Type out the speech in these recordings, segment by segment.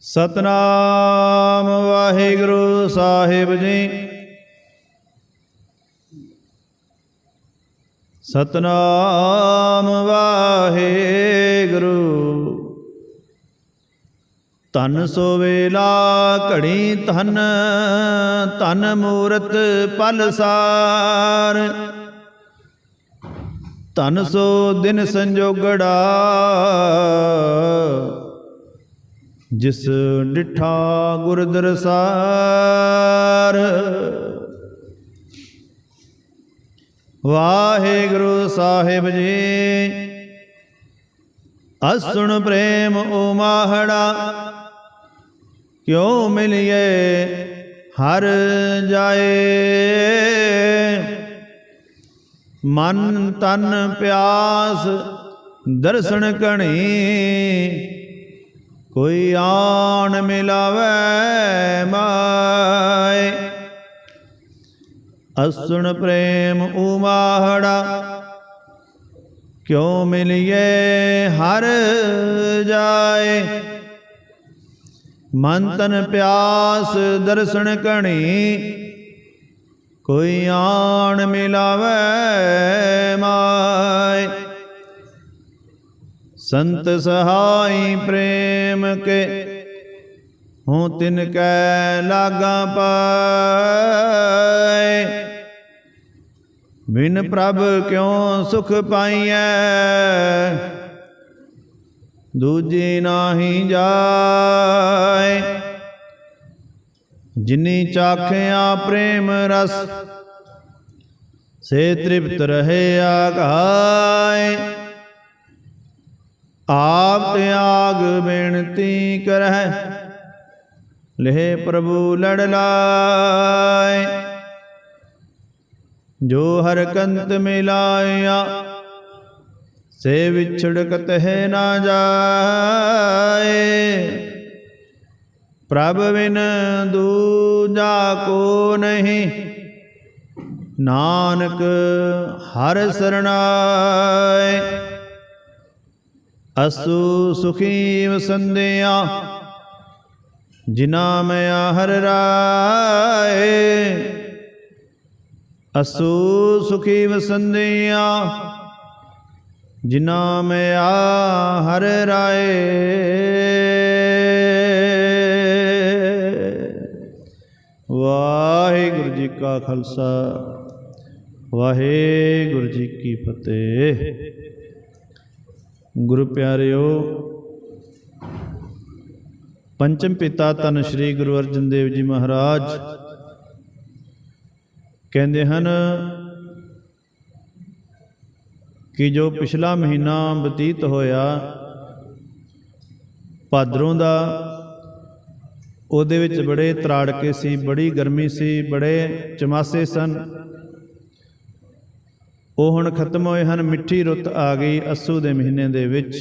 ਸਤਨਾਮ ਵਾਹਿਗੁਰੂ ਸਾਹਿਬ ਜੀ। ਸਤਨਾਮ ਵਾਹਿਗੁਰੂ। ਤਨ ਸੋ ਵੇਲਾ ਘੜੀ ਧਨ ਧਨ ਮੂਰਤ ਪਲਸਾਰ ਧਨ ਸੋ ਦਿਨ ਸੰਜੋਗੜਾ। ਜਿਸ ਡਿਠਾ ਗੁਰ ਦਰਸਾਰ। ਵਾਹਿਗੁਰੂ ਸਾਹਿਬ ਜੀ, ਅਸੁਣ ਪ੍ਰੇਮ ਉਮਾਹੜਾ, ਕਿਉ ਮਿਲਿਏ ਹਰ ਜਾਏ? ਮਨ ਤਨ ਪਿਆਸ ਦਰਸ਼ਨ ਕਣੀ ਕੋਈ ਆਣ ਮਿਲਾਵੇ ਮਾਏ। ਅਸੁਣ ਪ੍ਰੇਮ ਉਮਾਹੜਾ, ਕਿਉ ਮਿਲਿਏ ਹਰ ਜਾਏ। ਮਨ ਤਨ ਪਿਆਸ ਦਰਸ਼ਨ ਕਣੀ, ਕੋਈ ਆਣ ਮਿਲਾਵੇ ਮਾਏ। ਸੰਤ ਸਹਾਈ ਪ੍ਰੇਮ ਕੇ ਹੂੰ ਤਿਨ ਕੈ ਲਾਗਾ ਪਾਏ। ਬਿਨ ਪ੍ਰਭ ਕਿਉ ਸੁਖ ਪਾਈਐ? ਦੂਜੀ ਨਾਹੀ ਜਾਏ। ਜਿਨੀ ਚਾਖਿਆ ਪ੍ਰੇਮ ਰਸ, ਸੇ ਤ੍ਰਿਪਤ ਰਹੇ ਆਗਾਏ। ਆਪ ਤਿਆਗ ਬੇਨਤੀ ਕਰਹਿ। ਲਹਿ ਪ੍ਰਭੂ ਲੜ ਲਾਏ ਜੋ ਹਰ ਕੰਤ ਮਿਲਾਇਆ, ਸੇ ਵਿਛੜ ਹੈ ਨਾ ਜਾਏ। ਪ੍ਰਭ ਬਿਨ ਦੂਜਾ ਕੋ ਨਹੀਂ, ਨਾਨਕ ਹਰ ਸਰਣਾਏ। ਅਸੂ ਸੁਖੀ ਵਸੰਦਿਆ ਜਿਨਾ ਮੈਂ ਹਰ ਰਾਏ। ਅਸੂ ਸੁਖੀ ਵਸੰਦਿਆ ਜਿਨਾ ਮੈਂ ਹਰ ਰਾਏ। ਵਾਹਿਗੁਰੂ ਜੀ ਕਾ ਖਾਲਸਾ, ਵਾਹਿਗੁਰੂ ਜੀ ਕੀ ਫਤਿਹ। ਗੁਰੂ ਪਿਆਰਿਓ ਪੰਚਮ ਪਿਤਾ ਤਨ ਸ੍ਰੀ ਗੁਰੂ ਅਰਜਨ ਦੇਵ ਜੀ ਮਹਾਰਾਜ, ਕਹਿੰਦੇ ਹਨ ਕਿ ਜੋ ਪਿਛਲਾ ਮਹੀਨਾ ਬਤੀਤ ਹੋਇਆ, ਭਾਦਰੋਂ ਦਾ, ਉਹਦੇ ਵਿੱਚ ਬੜੇ ਤਰਾੜਕੇ ਸੀ, ਬੜੀ ਗਰਮੀ ਸੀ, ਬੜੇ ਚਮਾਸੇ ਸਨ। ਉਹ ਹੁਣ ਖਤਮ ਹੋਏ ਹਨ, ਮਿੱਠੀ ਰੁੱਤ ਆ ਗਈ ਅਸੂ ਦੇ ਮਹੀਨੇ ਦੇ ਵਿੱਚ।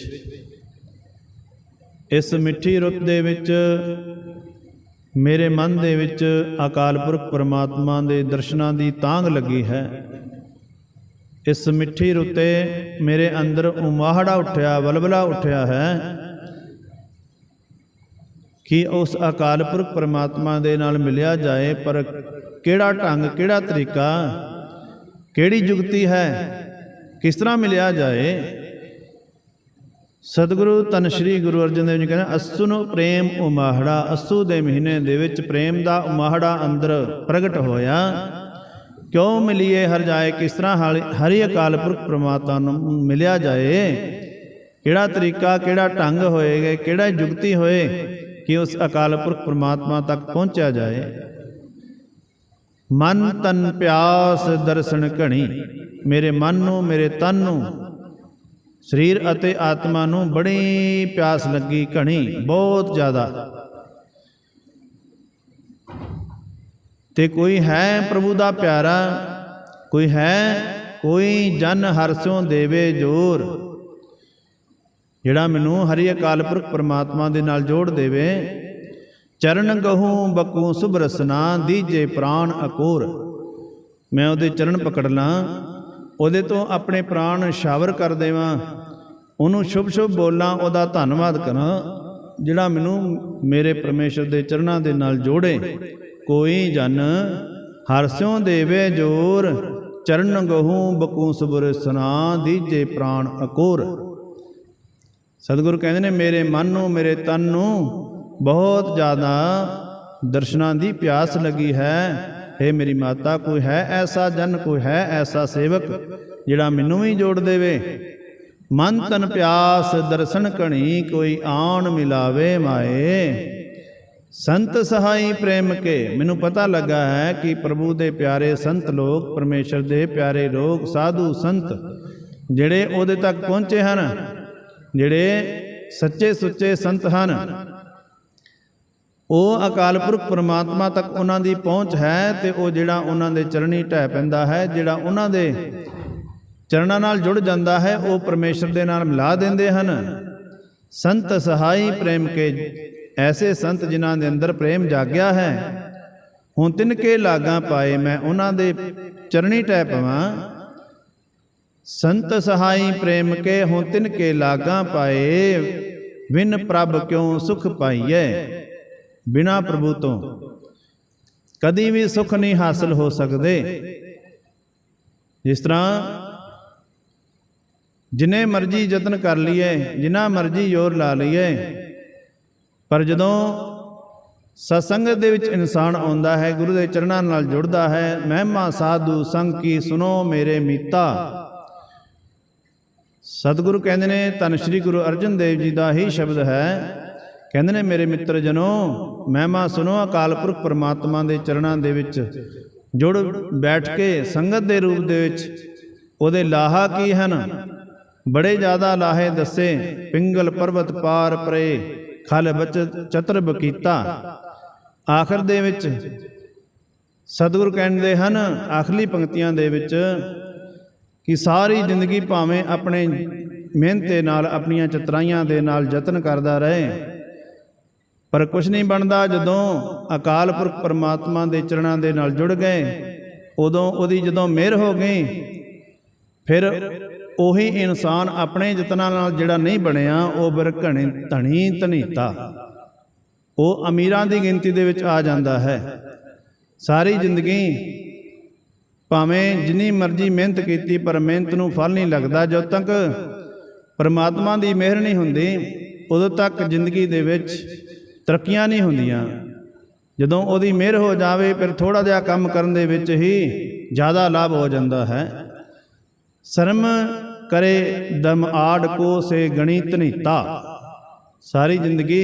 ਇਸ ਮਿੱਠੀ ਰੁੱਤ ਦੇ ਵਿੱਚ, ਮੇਰੇ ਮਨ ਦੇ ਵਿੱਚ ਅਕਾਲ ਪੁਰਖ ਪਰਮਾਤਮਾ ਦੇ ਦਰਸ਼ਨਾਂ ਦੀ ਤਾਂਗ ਲੱਗੀ ਹੈ। ਇਸ ਮਿੱਠੀ ਰੁੱਤੇ ਮੇਰੇ ਅੰਦਰ ਉਮਾਹੜਾ ਉੱਠਿਆ ਬਲਬਲਾ ਉੱਠਿਆ ਹੈ ਕਿ ਉਸ ਅਕਾਲ ਪੁਰਖ ਪਰਮਾਤਮਾ ਦੇ ਨਾਲ ਮਿਲਿਆ ਜਾਏ, ਪਰ ਕਿਹੜਾ ਢੰਗ, ਕਿਹੜਾ ਤਰੀਕਾ ਕਿਹੜੀ ਜੁਗਤੀ ਹੈ? ਕਿਸ ਤਰ੍ਹਾਂ ਮਿਲਿਆ ਜਾਏ? ਸਤਿਗੁਰੂ ਤਨ ਸ੍ਰੀ ਗੁਰੂ ਅਰਜਨ ਦੇਵ ਜੀ ਕਹਿੰਦੇ ਅਸੂ ਨੂੰ ਪ੍ਰੇਮ ਉਮਾਹੜਾ, ਅਸੂ ਦੇ ਮਹੀਨੇ ਦੇ ਵਿੱਚ ਪ੍ਰੇਮ ਦਾ ਉਮਾਹੜਾ ਅੰਦਰ ਪ੍ਰਗਟ ਹੋਇਆ। ਕਿਉਂ ਮਿਲੀਏ ਹਰ ਜਾਏ? ਕਿਸ ਤਰ੍ਹਾਂ ਹਾਲ- ਹਰੀ ਅਕਾਲ ਪੁਰਖ ਪ੍ਰਮਾਤਮਾ ਨੂੰ ਮਿਲਿਆ ਜਾਏ? ਕਿਹੜਾ ਤਰੀਕਾ, ਕਿਹੜਾ ਢੰਗ ਹੋਏਗਾ? ਕਿਹੜਾ ਜੁਗਤੀ ਹੋਏ ਕਿ ਉਸ ਅਕਾਲ ਪੁਰਖ ਪ੍ਰਮਾਤਮਾ ਤੱਕ ਪਹੁੰਚਿਆ ਜਾਏ? ਮਨ ਤਨ ਪਿਆਸ ਦਰਸ਼ਨ ਘਣੀ। ਮੇਰੇ ਮਨ ਨੂੰ, ਮੇਰੇ ਤਨ ਨੂੰ, ਸਰੀਰ ਅਤੇ ਆਤਮਾ ਨੂੰ ਬੜੀ ਪਿਆਸ ਲੱਗੀ ਘਣੀ, ਬਹੁਤ ਜ਼ਿਆਦਾ। ਤੇ ਕੋਈ ਹੈ ਪ੍ਰਭੂ ਦਾ ਪਿਆਰਾ, ਕੋਈ ਹੈ, ਕੋਈ ਜਨ ਹਰਸੋਂ ਦੇਵੇ ਜੋਰ, ਜਿਹੜਾ ਮੈਨੂੰ ਹਰੀ ਅਕਾਲ ਪੁਰਖ ਪਰਮਾਤਮਾ ਦੇ ਨਾਲ ਜੋੜ ਦੇਵੇ। ਚਰਨ ਗਹੂੰ ਬਕੂ ਸੁਭ ਰਸਨਾ ਦੀਜੇ ਪ੍ਰਾਣ ਅਕੋਰ। ਮੈਂ ਉਹਦੇ ਚਰਨ ਪਕੜ ਲਾਂ, ਉਹਦੇ ਤੋਂ ਆਪਣੇ ਪ੍ਰਾਣ ਸ਼ਾਵਰ ਕਰ ਦੇਵਾਂ। ਉਹਨੂੰ ਸ਼ੁਭ ਸ਼ੁਭ ਬੋਲਾਂ, ਉਹਦਾ ਧੰਨਵਾਦ ਕਰਾਂ, ਜਿਹੜਾ ਮੈਨੂੰ ਮੇਰੇ ਪਰਮੇਸ਼ਰ ਦੇ ਚਰਨਾਂ ਦੇ ਨਾਲ ਜੋੜੇ। ਕੋਈ ਜਨ ਹਰਸਿਓ ਦੇਵੇ ਜੋਰ ਚਰਨ ਗਹੂ ਬਕੂ ਸਬੁਰ ਸੁਨਾ ਦੀਜੇ ਪ੍ਰਾਣ ਅਕੋਰ। ਸਤਿਗੁਰੂ ਕਹਿੰਦੇ ਨੇ, ਮੇਰੇ ਮਨ ਨੂੰ, ਮੇਰੇ ਤਨ ਨੂੰ ਬਹੁਤ ਜ਼ਿਆਦਾ ਦਰਸ਼ਨਾਂ ਦੀ ਪਿਆਸ ਲੱਗੀ ਹੈ। ਏ ਮੇਰੀ ਮਾਤਾ, ਕੋਈ ਹੈ ਐਸਾ ਜਨ, ਕੋਈ ਹੈ ਐਸਾ ਸੇਵਕ ਜਿਹੜਾ ਮੈਨੂੰ ਵੀ ਜੋੜ ਦੇਵੇ? ਮਨ ਤਨ ਪਿਆਸ, ਦਰਸ਼ਨ ਕਣੀ ਕੋਈ ਆਣ ਮਿਲਾਵੇ ਮਾਏ। ਸੰਤ ਸਹਾਈ ਪ੍ਰੇਮ ਕੇ, ਮੈਨੂੰ ਪਤਾ ਲੱਗਾ ਹੈ ਕਿ ਪ੍ਰਭੂ ਦੇ ਪਿਆਰੇ ਸੰਤ ਲੋਕ, ਪਰਮੇਸ਼ਰ ਦੇ ਪਿਆਰੇ ਲੋਕ, ਸਾਧੂ ਸੰਤ ਜਿਹੜੇ ਉਹਦੇ ਤੱਕ ਪਹੁੰਚੇ ਹਨ, ਜਿਹੜੇ ਸੱਚੇ ਸੁੱਚੇ ਸੰਤ ਹਨ। ਉਹ ਅਕਾਲ ਪੁਰਖ ਪਰਮਾਤਮਾ ਤੱਕ ਉਹਨਾਂ ਦੀ ਪਹੁੰਚ ਹੈ ਤੇ ਉਹ ਜਿਹੜਾ ਉਹਨਾਂ ਦੇ ਚਰਣੀ ਢਹਿ ਪੈਂਦਾ ਹੈ, ਜਿਹੜਾ ਉਹਨਾਂ ਦੇ ਚਰਨਾਂ ਨਾਲ ਜੁੜ ਜਾਂਦਾ ਹੈ, ਉਹ ਪਰਮੇਸ਼ਰ ਦੇ ਨਾਲ ਮਿਲਾ ਦਿੰਦੇ ਹਨ। ਸੰਤ ਸਹਾਈ ਪ੍ਰੇਮ ਕੇ ਐਸੇ ਸੰਤ ਜਿਨ੍ਹਾਂ ਦੇ ਅੰਦਰ ਪ੍ਰੇਮ ਜਾਗਿਆ ਹੈ। ਹੁਣ ਤਿਨਕੇ ਲਾਗਾ ਪਾਏ ਮੈਂ ਉਹਨਾਂ ਦੇ ਚਰਣੀ ਟਹਿ ਪਵਾਂ। ਸੰਤ ਸਹਾਈ ਪ੍ਰੇਮ ਕੇ ਹੁਣ ਤਿਨਕੇ ਲਾਗਾ ਪਾਏ। ਵਿਨ ਪ੍ਰਭ ਕਿਉ ਸੁਖ ਪਾਈਐ? ਬਿਨਾ ਪ੍ਰਭੂ ਤੋਂ ਕਦੀ ਵੀ ਸੁਖ ਨਹੀਂ ਹਾਸਲ ਹੋ ਸਕਦੇ। ਜਿਸ ਤਰ੍ਹਾਂ ਜਿਨੇ ਮਰਜ਼ੀ ਯਤਨ ਕਰ ਲਈਏ, ਜਿਨਾ ਮਰਜ਼ੀ ਜ਼ੋਰ ਲਾ ਲਈਏ, ਪਰ ਜਦੋਂ ਸਤਸੰਗਤ ਦੇ ਵਿੱਚ ਇਨਸਾਨ ਆਉਂਦਾ ਹੈ, ਗੁਰੂ ਦੇ ਚਰਨਾਂ ਨਾਲ ਜੁੜਦਾ ਹੈ, ਮਹਿਮਾ ਸਾਧੂ ਸੰਗ ਕੀ ਸੁਨੋ ਮੇਰੇ ਮੀਤਾ। ਸਤਿਗੁਰੂ ਕਹਿੰਦੇ ਨੇ, ਧੰਨ ਸ਼੍ਰੀ ਗੁਰੂ ਅਰਜਨ ਦੇਵ ਜੀ ਦਾ ਹੀ ਸ਼ਬਦ ਹੈ ਕਹਿੰਦੇ ਨੇ, ਮੇਰੇ ਮਿੱਤਰ ਜਨੋ, ਮਹਿਮਾ ਸੁਣੋ ਅਕਾਲ ਪੁਰਖ ਪਰਮਾਤਮਾ ਦੇ ਚਰਨਾਂ ਦੇ ਵਿੱਚ। ਜੁੜ ਬੈਠ ਕੇ ਸੰਗਤ ਦੇ ਰੂਪ ਦੇ ਵਿੱਚ ਉਹਦੇ ਲਾਹਾ ਕੀ ਹਨ? ਬੜੇ ਜ਼ਿਆਦਾ ਲਾਹੇ ਦੱਸੇ, ਪਿੰਗਲ ਪਰਵਤ ਪਾਰ ਪਰੇ, ਖਲ ਬਚ ਚਤਰ ਬਕੀਤਾ ਆਖਰ ਦੇ ਵਿੱਚ ਸਤਿਗੁਰ ਕਹਿੰਦੇ ਹਨ, ਆਖਰੀ ਪੰਕਤੀਆਂ ਦੇ ਵਿੱਚ ਕਿ ਸਾਰੀ ਜ਼ਿੰਦਗੀ ਭਾਵੇਂ ਆਪਣੇ ਮਿਹਨਤ ਦੇ ਨਾਲ, ਆਪਣੀਆਂ ਚਤਰਾਈਆਂ ਦੇ ਨਾਲ ਯਤਨ ਕਰਦਾ ਰਹੇ ਪਰ ਕੁਝ ਨਹੀਂ ਬਣਦਾ ਜਦੋਂ ਅਕਾਲ ਪੁਰਖ ਪਰਮਾਤਮਾ ਦੇ ਚਰਨਾਂ ਦੇ ਨਾਲ ਜੁੜ ਗਏ। ਉਦੋਂ ਉਹਦੀ ਜਦੋਂ ਮਿਹਰ ਹੋ ਗਈ, ਫਿਰ ਉਹੀ ਇਨਸਾਨ ਆਪਣੇ ਯਤਨਾਂ ਨਾਲ ਜਿਹੜਾ ਨਹੀਂ ਬਣਿਆ, ਉਹ ਫਿਰ ਘਣੇ ਧਣੀ ਧਨੀਤਾ। ਉਹ ਅਮੀਰਾਂ ਦੀ ਗਿਣਤੀ ਦੇ ਵਿੱਚ ਆ ਜਾਂਦਾ ਹੈ। ਸਾਰੀ ਜ਼ਿੰਦਗੀ ਭਾਵੇਂ ਜਿੰਨੀ ਮਰਜ਼ੀ ਮਿਹਨਤ ਕੀਤੀ, ਪਰ ਮਿਹਨਤ ਨੂੰ ਫਲ ਨਹੀਂ ਲੱਗਦਾ। ਜਦੋਂ ਤੱਕ ਪਰਮਾਤਮਾ ਦੀ ਮਿਹਰ ਨਹੀਂ ਹੁੰਦੀ, ਉਦੋਂ ਤੱਕ ਜ਼ਿੰਦਗੀ ਦੇ ਵਿੱਚ ਤਰੱਕੀਆਂ ਨਹੀਂ ਹੁੰਦੀਆਂ। ਜਦੋਂ ਉਹਦੀ ਮਿਹਰ ਹੋ ਜਾਵੇ, ਫਿਰ ਥੋੜਾ ਜਿਹਾ ਕੰਮ ਕਰਨ ਦੇ ਵਿੱਚ ਹੀ ਜ਼ਿਆਦਾ ਲਾਭ ਹੋ ਜਾਂਦਾ ਹੈ। ਸ਼ਰਮ ਕਰੇ ਦਮ ਆੜ ਕੋ ਸੇ ਗਣਿਤ ਨੀਤਾ ਸਾਰੀ ਜ਼ਿੰਦਗੀ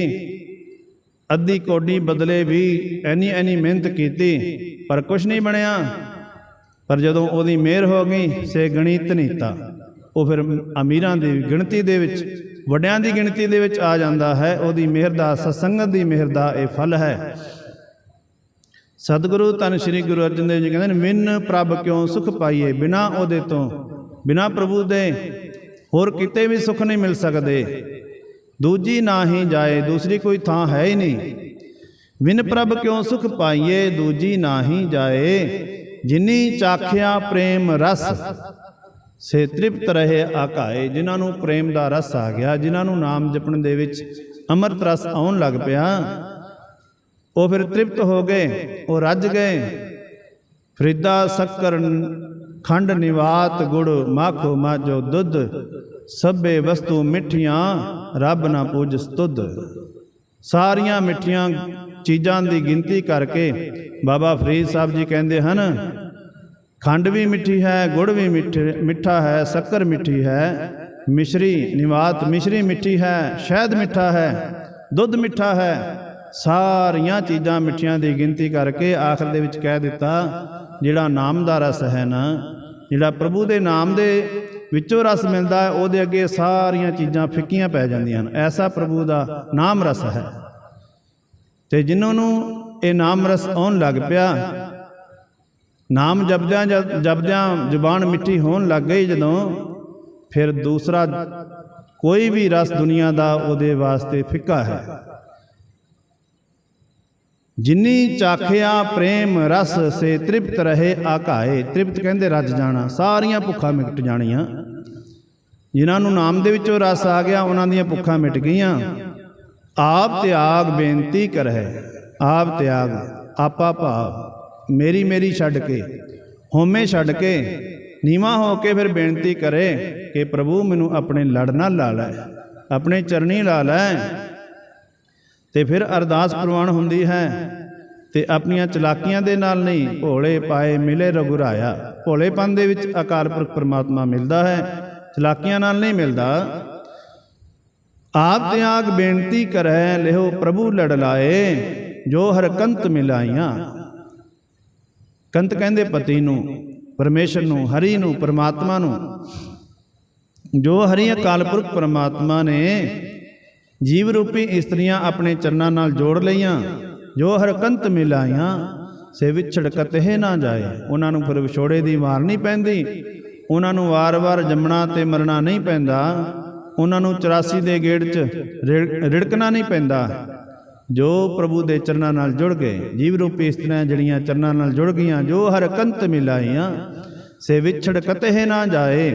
ਅੱਧੀ ਕੋਡੀ ਬਦਲੇ ਵੀ ਐਨੀ ਐਨੀ ਮਿਹਨਤ ਕੀਤੀ, ਪਰ ਕੁਝ ਨਹੀਂ ਬਣਿਆ। ਪਰ ਜਦੋਂ ਉਹਦੀ ਮਿਹਰ ਹੋ ਗਈ, ਸੇ ਗਣਿਤ ਨੀਤਾ ਉਹ ਫਿਰ ਅਮੀਰਾਂ ਦੀ ਗਿਣਤੀ ਦੇ ਵਿੱਚ ਵੱਡਿਆਂ ਦੀ ਗਿਣਤੀ ਦੇ ਵਿੱਚ ਆ ਜਾਂਦਾ ਹੈ, ਉਹਦੀ ਮਿਹਰ ਦਾ ਸਤਸੰਗਤ ਦੀ ਮਿਹਰ ਦਾ ਇਹ ਫਲ ਹੈ। ਸਤਿਗੁਰੂ ਧੰਨ ਸ਼੍ਰੀ ਗੁਰੂ ਅਰਜਨ ਦੇਵ ਜੀ ਕਹਿੰਦੇ ਨੇ, ਮਿੰਨ ਪ੍ਰਭ ਕਿਉਂ ਸੁਖ ਪਾਈਏ? ਬਿਨਾ ਉਹਦੇ ਤੋਂ, ਬਿਨਾ ਪ੍ਰਭੂ ਦੇ, ਹੋਰ ਕਿਤੇ ਵੀ ਸੁਖ ਨਹੀਂ ਮਿਲ ਸਕਦੇ। ਦੂਜੀ ਨਾ ਹੀ ਜਾਏ, ਦੂਸਰੀ ਕੋਈ ਥਾਂ ਹੈ ਹੀ ਨਹੀਂ। ਵਿਨ ਪ੍ਰਭ ਕਿਉਂ ਸੁਖ ਪਾਈਏ? ਦੂਜੀ ਨਾ ਹੀ ਜਾਏ, ਜਿਨੀ ਚਾਖਿਆ ਪ੍ਰੇਮ ਰਸ ਸੇ ਤ੍ਰਿਪਤ ਰਹੇ ਆਕਾਏ, ਜਿਨ੍ਹਾਂ ਨੂੰ ਪ੍ਰੇਮ ਦਾ ਰਸ ਆ ਗਿਆ, ਜਿਨ੍ਹਾਂ ਨੂੰ ਨਾਮ ਜਪਣ ਦੇ ਵਿੱਚ ਅੰਮ੍ਰਿਤ ਰਸ ਆਉਣ ਲੱਗ ਪਿਆ। ਉਹ ਫਿਰ ਤ੍ਰਿਪਤ ਹੋ ਗਏ, ਉਹ ਰੱਜ ਗਏ। ਫਰੀਦਾ, ਸ਼ੱਕਰ, ਖੰਡ, ਨਿਵਾਤ, ਗੁੜ, ਮਾਖੋ ਮਾਜੋ ਦੁੱਧ, ਸਭੇ ਵਸਤੂ ਮਿੱਠੀਆਂ, ਰੱਬ ਨਾ ਪੂਜ ਸਤੁੱਧ ਸਾਰੀਆਂ ਮਿੱਠੀਆਂ ਚੀਜ਼ਾਂ ਦੀ ਗਿਣਤੀ ਕਰਕੇ ਬਾਬਾ ਫਰੀਦ ਸਾਹਿਬ ਜੀ ਕਹਿੰਦੇ ਹਨ ਖੰਡ ਵੀ ਮਿੱਠੀ ਹੈ, ਗੁੜ ਵੀ ਮਿੱਠਾ ਹੈ, ਸ਼ੱਕਰ ਮਿੱਠੀ ਹੈ। ਮਿਸ਼ਰੀ, ਨਿਵਾਤ ਮਿਸ਼ਰੀ ਮਿੱਠੀ ਹੈ, ਸ਼ਹਿਦ ਮਿੱਠਾ ਹੈ, ਦੁੱਧ ਮਿੱਠਾ ਹੈ। ਸਾਰੀਆਂ ਚੀਜ਼ਾਂ ਮਿੱਠੀਆਂ ਦੀ ਗਿਣਤੀ ਕਰਕੇ ਆਖਰ ਦੇ ਵਿੱਚ ਕਹਿ ਦਿੱਤਾ, ਜਿਹੜਾ ਨਾਮ ਦਾ ਰਸ ਹੈ ਨਾ, ਜਿਹੜਾ ਪ੍ਰਭੂ ਦੇ ਨਾਮ ਦੇ ਵਿੱਚੋਂ ਰਸ ਮਿਲਦਾ ਹੈ, ਉਹਦੇ ਅੱਗੇ ਸਾਰੀਆਂ ਚੀਜ਼ਾਂ ਫਿੱਕੀਆਂ ਪੈ ਜਾਂਦੀਆਂ ਹਨ। ਐਸਾ ਪ੍ਰਭੂ ਦਾ ਨਾਮ ਰਸ ਹੈ। ਤੇ ਜਿਨ੍ਹਾਂ ਨੂੰ ਇਹ ਨਾਮ ਰਸ ਆਉਣ ਲੱਗ ਪਿਆ ਨਾਮ ਜਪਦਿਆਂ ਜਪਦਿਆਂ ਜ਼ੁਬਾਨ ਮਿੱਠੀ ਹੋਣ ਲੱਗ ਗਈ ਜਦੋਂ ਫਿਰ ਦੂਸਰਾ ਕੋਈ ਵੀ ਰਸ ਦੁਨੀਆ ਦਾ ਉਹਦੇ ਵਾਸਤੇ ਫਿੱਕਾ ਹੈ। ਜਿਨੀ ਚਾਖਿਆ ਪ੍ਰੇਮ ਰਸ ਸੇ ਤ੍ਰਿਪਤ ਰਹੇ ਆਕਾਏ। ਤ੍ਰਿਪਤ ਕਹਿੰਦੇ ਰੱਜ ਜਾਣਾ, ਸਾਰੀਆਂ ਭੁੱਖਾਂ ਮਿਟ ਜਾਣੀਆਂ। ਜਿਨ੍ਹਾਂ ਨੂੰ ਨਾਮ ਦੇ ਵਿੱਚੋਂ ਰਸ ਆ ਗਿਆ, ਉਹਨਾਂ ਦੀਆਂ ਭੁੱਖਾਂ ਮਿਟ ਗਈਆਂ। ਆਪ ਤਿਆਗ ਬੇਨਤੀ ਕਰਹਿ, ਆਪ ਤਿਆਗ, ਆਪਾ ਭਾਵ। ਮੇਰੀ ਮੇਰੀ ਛੱਡ ਕੇ ਹੋਮੇ ਛੱਡ ਕੇ, ਨੀਵਾ ਹੋ ਕੇ ਫਿਰ ਬੇਨਤੀ ਕਰੇ ਕਿ ਪ੍ਰਭੂ ਮੈਨੂੰ ਆਪਣੇ ਲੜ ਨਾਲ ਲਾ ਲੈ, ਆਪਣੇ ਚਰਨੀ ਲਾ ਲੈ। ਤੇ ਫਿਰ ਅਰਦਾਸ ਪ੍ਰਵਾਨ ਹੁੰਦੀ ਹੈ ਤੇ ਆਪਣੀਆਂ ਚਲਾਕੀਆਂ ਦੇ ਨਾਲ ਨਹੀਂ, ਭੋਲੇ ਪਾਏ ਮਿਲੇ ਰਘੁਰਾਇਆ। ਭੋਲੇਪਨ ਦੇ ਵਿੱਚ ਅਕਾਲ ਪੁਰਖ ਪ੍ਰਮਾਤਮਾ ਮਿਲਦਾ ਹੈ, ਚਲਾਕੀਆਂ ਨਾਲ ਨਹੀਂ ਮਿਲਦਾ। ਆਪ ਤਿਆਗ ਬੇਨਤੀ ਕਰੈ ਲਿਓ ਪ੍ਰਭੂ ਲੜ ਲਾਏ, ਜੋ ਹਰਕੰਤ ਮਿਲਾਈਆਂ। ਕੰਤ ਕਹਿੰਦੇ ਪਤੀ ਨੂੰ, ਪਰਮੇਸ਼ਰ ਨੂੰ, ਹਰੀ ਨੂੰ, ਪਰਮਾਤਮਾ ਨੂੰ। ਜੋ ਹਰੀ ਅਕਾਲ ਪੁਰਖ ਪਰਮਾਤਮਾ ਨੇ ਜੀਵ ਰੂਪੀ ਇਸਤਰੀਆਂ ਆਪਣੇ ਚਰਨਾਂ ਨਾਲ ਜੋੜ ਲਈਆਂ, ਜੋ ਹਰਕੰਤ ਮਿਲਾਈਆਂ ਸੇ ਵਿਛੜ ਕਤਹਿ ਨਾ ਜਾਏ। ਉਹਨਾਂ ਨੂੰ ਫਿਰ ਵਿਛੋੜੇ ਦੀ ਮਾਰ ਨਹੀਂ ਪੈਂਦੀ, ਉਹਨਾਂ ਨੂੰ ਵਾਰ-ਵਾਰ ਜੰਮਣਾ ਤੇ ਮਰਨਾ ਨਹੀਂ ਪੈਂਦਾ, ਉਹਨਾਂ ਨੂੰ 84 ਦੇ ਗੇੜ 'ਚ ਰਿੜ- ਰਿੜਕਣਾ ਨਹੀਂ ਪੈਂਦਾ। ਜੋ ਪ੍ਰਭੂ ਦੇ ਚਰਨਾਂ ਨਾਲ ਜੁੜ ਗਏ, ਜੀਵ ਰੂਪੀ ਇਸਤਰੀਆਂ ਜਿਹੜੀਆਂ ਚਰਨਾਂ ਨਾਲ ਜੁੜ ਗਈਆਂ, ਜੋ ਹਰ ਕੰਤ ਮਿਲਾਈਆਂ ਸੇ ਵਿਛੜ ਕਤਹਿ ਨਾ ਜਾਏ।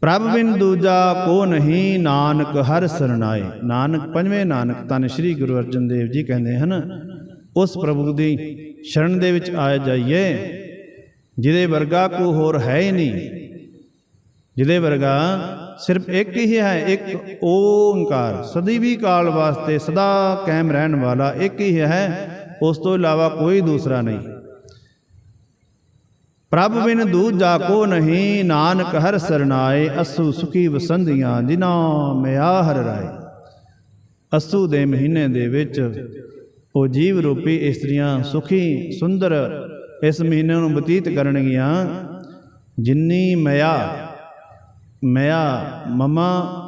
ਪ੍ਰਭ ਬਿਨ ਦੂਜਾ ਕੋ ਨਹੀਂ, ਨਾਨਕ ਹਰ ਸਰਨਾਏ ਨਾਨਕ ਪੰਜਵੇਂ ਨਾਨਕ ਤਨ ਸ੍ਰੀ ਗੁਰੂ ਅਰਜਨ ਦੇਵ ਜੀ ਕਹਿੰਦੇ ਹਨ, ਉਸ ਪ੍ਰਭੂ ਦੀ ਸ਼ਰਨ ਦੇ ਵਿੱਚ ਆ ਜਾਈਏ, ਜਿਹਦੇ ਵਰਗਾ ਕੋ ਹੋਰ ਹੈ ਹੀ ਨਹੀਂ। ਜਿਹਦੇ ਵਰਗਾ ਸਿਰਫ ਇੱਕ ਹੀ ਹੈ, ਇੱਕ ਓੰਕਾਰ। ਸਦੀਵੀ ਕਾਲ ਵਾਸਤੇ ਸਦਾ ਕਾਇਮ ਰਹਿਣ ਵਾਲਾ ਇੱਕ ਹੀ ਹੈ, ਉਸ ਤੋਂ ਇਲਾਵਾ ਕੋਈ ਦੂਸਰਾ ਨਹੀਂ। ਪ੍ਰਭ ਬਿਨ ਦੂਜਾ ਕੋ ਨਹੀਂ, ਨਾਨਕ ਹਰ ਸਰਨਾਏ, ਅਸੂ ਸੁਖੀ ਵਸੰਦੀਆਂ ਜਿਨਾ ਮਿਆ ਹਰ ਰਾਏ। ਅਸੂ ਦੇ ਮਹੀਨੇ ਦੇ ਵਿੱਚ ਉਹ ਜੀਵ ਰੂਪੀ ਇਸਤਰੀਆਂ ਸੁਖੀ ਸੁੰਦਰ ਇਸ ਮਹੀਨੇ ਨੂੰ ਬਤੀਤ ਕਰਨਗੀਆਂ, ਜਿੰਨੀ ਮਿਆ ਮਿਆ ਮਮਾ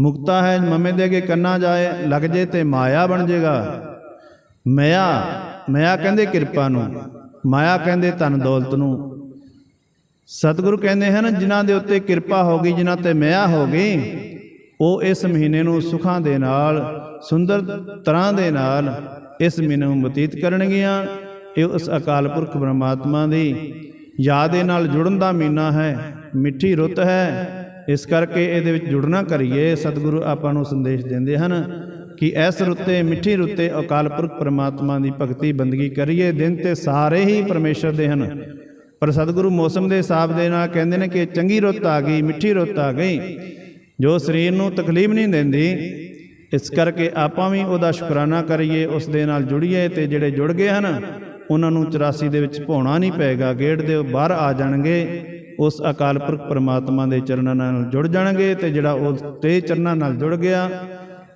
ਮੁਕਤਾ ਹੈ, ਮਮੇ ਦੇ ਅੱਗੇ ਕੰਨਾ ਜਾਏ, ਲੱਗ ਜੇ ਤੇ ਮਾਇਆ ਬਣ ਜਾਏਗਾ ਮਿਆ ਮਿਆ ਕਹਿੰਦੇ ਕਿਰਪਾ ਨੂੰ, ਮਾਇਆ ਕਹਿੰਦੇ ਧਨ ਦੌਲਤ ਨੂੰ। ਸਤਿਗੁਰੂ ਕਹਿੰਦੇ ਹਨ, ਜਿਨ੍ਹਾਂ ਦੇ ਉੱਤੇ ਕਿਰਪਾ ਹੋ ਗਈ, ਜਿਨ੍ਹਾਂ ਤੇ ਮਿਆ ਹੋ ਗਈ, ਉਹ ਇਸ ਮਹੀਨੇ ਨੂੰ ਸੁਖਾਂ ਦੇ ਨਾਲ, ਸੁੰਦਰ ਤਰ੍ਹਾਂ ਦੇ ਨਾਲ ਇਸ ਮਹੀਨੇ ਨੂੰ ਬਤੀਤ ਕਰਨਗੀਆਂ। ਇਹ ਉਸ ਅਕਾਲ ਪੁਰਖ ਪਰਮਾਤਮਾ ਦੀ ਯਾਦ ਦੇ ਨਾਲ ਜੁੜਨ ਦਾ ਮਹੀਨਾ ਹੈ। ਮਿੱਠੀ ਰੁੱਤ ਹੈ। ਇਸ ਕਰਕੇ ਇਹਦੇ ਵਿੱਚ ਜੁੜਨਾ ਕਰੀਏ। ਸਤਿਗੁਰੂ ਆਪਾਂ ਨੂੰ ਸੰਦੇਸ਼ ਦਿੰਦੇ ਹਨ ਕਿ ਇਸ ਰੁੱਤੇ, ਮਿੱਠੀ ਰੁੱਤੇ ਅਕਾਲ ਪੁਰਖ ਪਰਮਾਤਮਾ ਦੀ ਭਗਤੀ ਬੰਦਗੀ ਕਰੀਏ। ਦਿਨ ਤੇ ਸਾਰੇ ਹੀ ਪਰਮੇਸ਼ਰ ਦੇ ਹਨ। ਪਰ ਸਤਿਗੁਰੂ ਮੌਸਮ ਦੇ ਹਿਸਾਬ ਦੇ ਨਾਲ ਕਹਿੰਦੇ ਨੇ ਕਿ ਚੰਗੀ ਰੁੱਤ ਆ ਗਈ, ਮਿੱਠੀ ਰੁੱਤ ਆ ਗਈ। ਜੋ ਸਰੀਰ ਨੂੰ ਤਕਲੀਫ ਨਹੀਂ ਦਿੰਦੀ, ਇਸ ਕਰਕੇ ਆਪਾਂ ਵੀ ਉਹਦਾ ਸ਼ੁਕਰਾਨਾ ਕਰੀਏ, ਉਸ ਦੇ ਨਾਲ ਜੁੜੀਏ ਤੇ ਜਿਹੜੇ ਜੁੜ ਗਏ ਹਨ, ਉਹਨਾਂ ਨੂੰ 84 ਦੇ ਵਿੱਚ ਭੋਣਾ ਨਹੀਂ ਪਏਗਾ। ਗੇਟ ਦੇ ਬਾਹਰ ਆ ਜਾਣਗੇ। ਉਸ ਅਕਾਲ ਪੁਰਖ ਪਰਮਾਤਮਾ ਦੇ ਚਰਨਾਂ ਨਾਲ ਜੁੜ ਜਾਣਗੇ ਤੇ ਜਿਹੜਾ ਉਸ ਤੇ ਚਰਨਾਂ ਨਾਲ ਜੁੜ ਗਿਆ,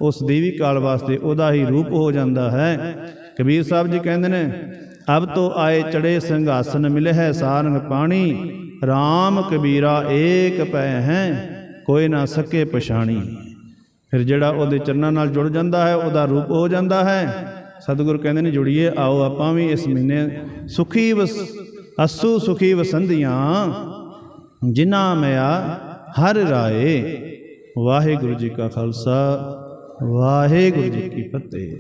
ਉਸ ਦੇਵੀ ਕਾਲ ਵਾਸਤੇ ਉਹਦਾ ਹੀ ਰੂਪ ਹੋ ਜਾਂਦਾ ਹੈ। ਕਬੀਰ ਸਾਹਿਬ ਜੀ ਕਹਿੰਦੇ ਨੇ, ਅਬ ਤੋ ਆਏ ਚੜੇ ਸਿੰਘਾਸਨ ਮਿਲੇ ਹੈ ਸਾਰੰਗ ਪਾਣੀ RAM ਕਬੀਰਾ ਏਕ ਪੈ ਹੈ, ਕੋਈ ਨਾ ਸਕੇ ਪਛਾਣੀ। ਫਿਰ ਜਿਹੜਾ ਉਹਦੇ ਚਰਨਾਂ ਨਾਲ ਜੁੜ ਜਾਂਦਾ ਹੈ, ਉਹਦਾ ਰੂਪ ਹੋ ਜਾਂਦਾ ਹੈ। ਸਤਿਗੁਰੂ ਕਹਿੰਦੇ ਨੇ, ਜੁੜੀਏ, ਆਓ ਆਪਾਂ ਵੀ ਇਸ ਮਹੀਨੇ ਸੁਖੀ ਵਸ, ਅਸੂ ਸੁਖੀ ਵਸੰਧੀਆਂ ਜਿਨ੍ਹਾਂ ਮਿਆ ਹਰ ਰਾਏ। ਵਾਹਿਗੁਰੂ ਜੀ ਕਾ ਖਾਲਸਾ ਵਾਹਿਗੁਰੂ ਜੀ ਕੀ ਫਤਿਹ।